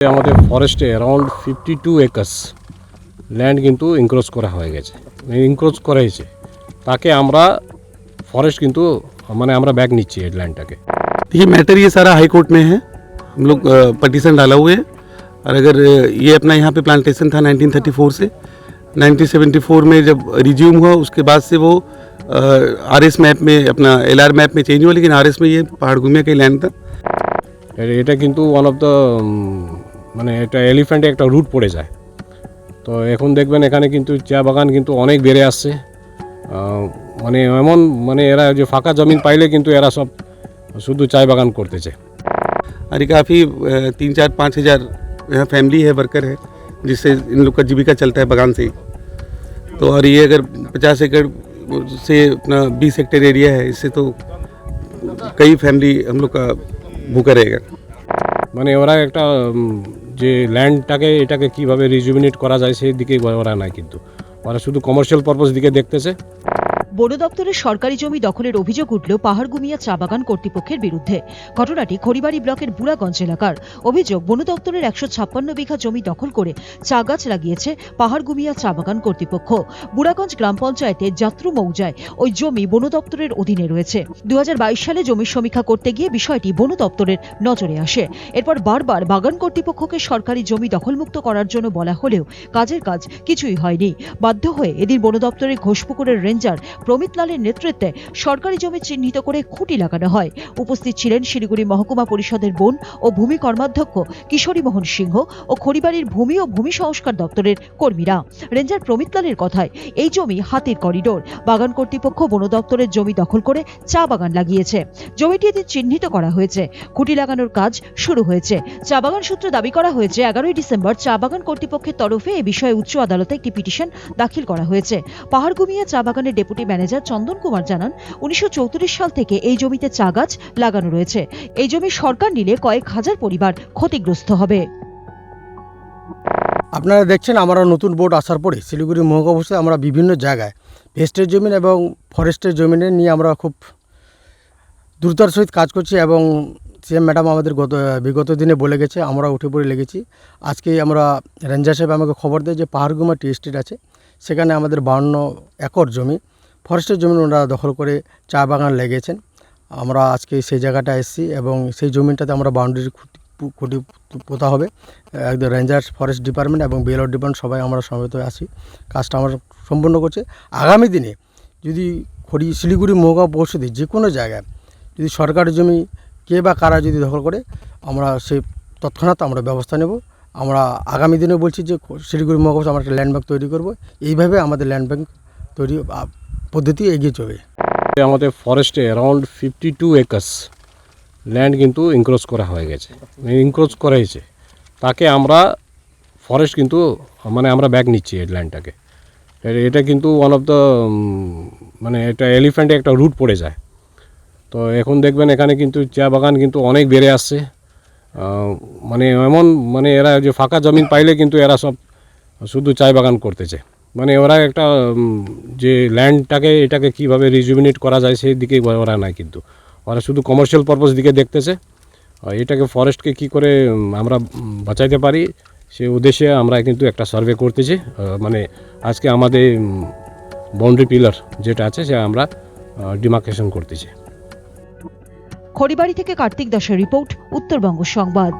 আমাদের ফরেস্টে around fifty two acres land কিন্তু encroach করা হয়ে গেছে ইনক্রোচ করা হয়েছে তাকে আমরা ফরেস্ট কিন্তু মানে আমরা ব্যাগ নিচ্ছি এই ল্যান্ডটাকে देखिए मैटर ये सारा हाई कोर्ट में है हम लोग पटिशन डाला हुए हैं और अगर अ, ये अपना यहाँ पे प्लांटेशन था 1934 से 1974 में जब रिज्यूम हुआ उसके बाद से वो आर एस मैप में अपना एल आर मैप में चेंज हुआ लेकिन आर एस में ये पहाड़ घूमिया का लैंड था এ- এটা কিন্তু ওয়ান অফ দ্য মানে এটা এলিফ্যান্টে একটা রুট পড়ে যায় তো এখন দেখবেন এখানে কিন্তু চা বাগান কিন্তু অনেক বেড়ে আসছে আহ, মানে এমন মানে এরা যে ফাঁকা জমিন পাইলে কিন্তু এরা সব শুধু চায় বাগান করতেছে और ये काफ़ी अ, तीन चार पाँच हज़ार यहाँ फैमिली है वर्कर है जिससे इन लोग का जीविका चलता है बागान से ही तो और ये अगर पचास एकड़ से अपना बीस हेक्टेयर एरिया है इससे तो कई फैमिली हम लोग का भूखा रहेगा মানে ওরা একটা যে ল্যান্ডটাকে এটাকে কীভাবে রিজুমিনেট করা যায় সেই দিকে ওরা নাই কিন্তু। ওরা শুধু কমার্শিয়াল পারপাস দিকে দেখতেছে। বন দপ্তরের সরকারি জমি দখলের অভিযোগ উঠল পাহাড়গুমিয়া চা বাগান কর্তৃপক্ষের বিরুদ্ধে। ঘটনাটি খড়িবাড়ি ব্লকের বুড়াগঞ্জ এলাকার। অভিযোগ, বন দপ্তরের একশো ছাপ্পান্ন বিঘা জমি দখল করে চা গাছ লাগিয়েছে পাহাড়গুমিয়া চা বাগান কর্তৃপক্ষ। বুড়াগঞ্জ গ্রাম পঞ্চায়েতের যাত্রু মৌজায় ওই জমি বন দপ্তরের অধীনে রয়েছে। দু হাজার বাইশ সালে জমির সমীক্ষা করতে গিয়ে বিষয়টি বন দপ্তরের নজরে আসে। এরপর বারবার বাগান কর্তৃপক্ষকে সরকারি জমি দখলমুক্ত করার জন্য বলা হলেও কাজের কাজ কিছুই হয়নি। বাধ্য হয়ে এদিন বন দপ্তরের ঘোষপুকুরের রেঞ্জার প্রমিত লালের নেতৃত্বে সরকারি জমি চিহ্নিত করে খুঁটি লাগানো হয়। উপস্থিত ছিলেন শিলিগুড়ি মহকুমা পরিষদের বন ও ভূমি কর্মাধ্যক্ষ কিশোরী মোহন সিংহ ও খড়িবাড়ির ভূমি ও ভূমি সংস্কার দপ্তরের কর্মীরা। রেঞ্জার প্রমিত লালের কথায়, এই জমি হাতির করিডোর। বাগান কর্তৃপক্ষ বন দপ্তরের জমি দখল করে চা বাগান লাগিয়েছে। জমিটি এদিন চিহ্নিত করা হয়েছে। খুঁটি লাগানোর কাজ শুরু হয়েছে। চা বাগান সূত্রে দাবি করা হয়েছে, এগারোই ডিসেম্বর চা বাগান কর্তৃপক্ষের তরফে এ বিষয়ে উচ্চ আদালতে একটি পিটিশন দাখিল করা হয়েছে। পাহাড়গুমিয়া চা বাগানের ডেপুটি ম্যানেজার চন্দন কুমার জানান, উনিশশো চৌত্রিশ সাল থেকে এই জমিতে চা গাছ লাগানো রয়েছে। এই জমি সরকার নিলে কয়েক হাজার পরিবার ক্ষতিগ্রস্ত হবে। আপনারা দেখছেন আমরা নতুন বোর্ড আসার পরে শিলিগুড়ি মহকুমা অবস্থায় আমরা বিভিন্ন জায়গায় ভেস্টের জমিন এবং ফরেস্টের জমিনে নিয়ে আমরা খুব দ্রুতার সহিত কাজ করছি এবং সিএম ম্যাডাম আমাদের গত, বিগত দিনে বলে গেছে, আমরা উঠে পড়ে লেগেছি। আজকে আমরা রেঞ্জার সাহেব আমাকে খবর দেয় যে পাহাড়গুমা টি এস্টেট আছে, সেখানে আমাদের বাউন্ন একর জমি। ফরেস্টের জমি ওনারা দখল করে চা বাগান লেগেছেন আমরা আজকে সেই জায়গাটা এসেছি এবং সেই জমিটাতে আমরা বাউন্ডারি খুঁটি পোতা হবে। একদম রেঞ্জার ফরেস্ট ডিপার্টমেন্ট এবং বিএলও ডিপার্টমেন্ট সবাই আমরা সমবেত আছি। কাজটা আমরা সম্পূর্ণ করছে। আগামী দিনে যদি খড়ি, শিলিগুড়ি মহকুমা পরিষদে যে কোনো জায়গায় যদি সরকারি জমি কে বা কারা যদি দখল করে, আমরা সেই তৎক্ষণাৎ আমরা ব্যবস্থা নেব। আমরা আগামী দিনে বলছি যে শিলিগুড়ি মহকুমা আমরা একটা ল্যান্ড ব্যাংক তৈরি করব। এইভাবে আমাদের ল্যান্ড ব্যাংক তৈরি পদ্ধতি এগিয়ে চলবে আমাদের ফরেস্টে around fifty two acres land কিন্তু ইনক্রোচ করা হয়ে গেছে। ইনক্রোচ করা হয়েছে তাকে আমরা ফরেস্ট কিন্তু মানে আমরা ব্যাগ নিচ্ছি এই ল্যান্ডটাকে এটা কিন্তু ওয়ান অফ দ্য মানে এটা এলিফ্যান্টে একটা রুট পড়ে যায়। তো এখন দেখবেন এখানে কিন্তু চা বাগান কিন্তু অনেক বেড়ে আসছে। মানে এমন মানে এরা যে ফাঁকা জমিন পাইলে কিন্তু এরা সব শুধু চায় বাগান করতেছে। মানে ওরা একটা যে ল্যান্ডটাকে, এটাকে কীভাবে রিজুমিনেট করা যায় সেই দিকে ওরা নাই কিন্তু। ওরা শুধু কমার্শিয়াল পারপাস দিকে দেখতেছে। এটাকে ফরেস্টকে কি করে আমরা বাঁচাইতে পারি, সে উদ্দেশ্যে আমরা কিন্তু একটা সার্ভে করতেছি। মানে আজকে আমাদের বাউন্ডারি পিলার যেটা আছে, সে আমরা ডিমার্কেশন করতেছি। খড়িবাড়ি থেকে কার্তিক দাসের রিপোর্ট, উত্তরবঙ্গ সংবাদ।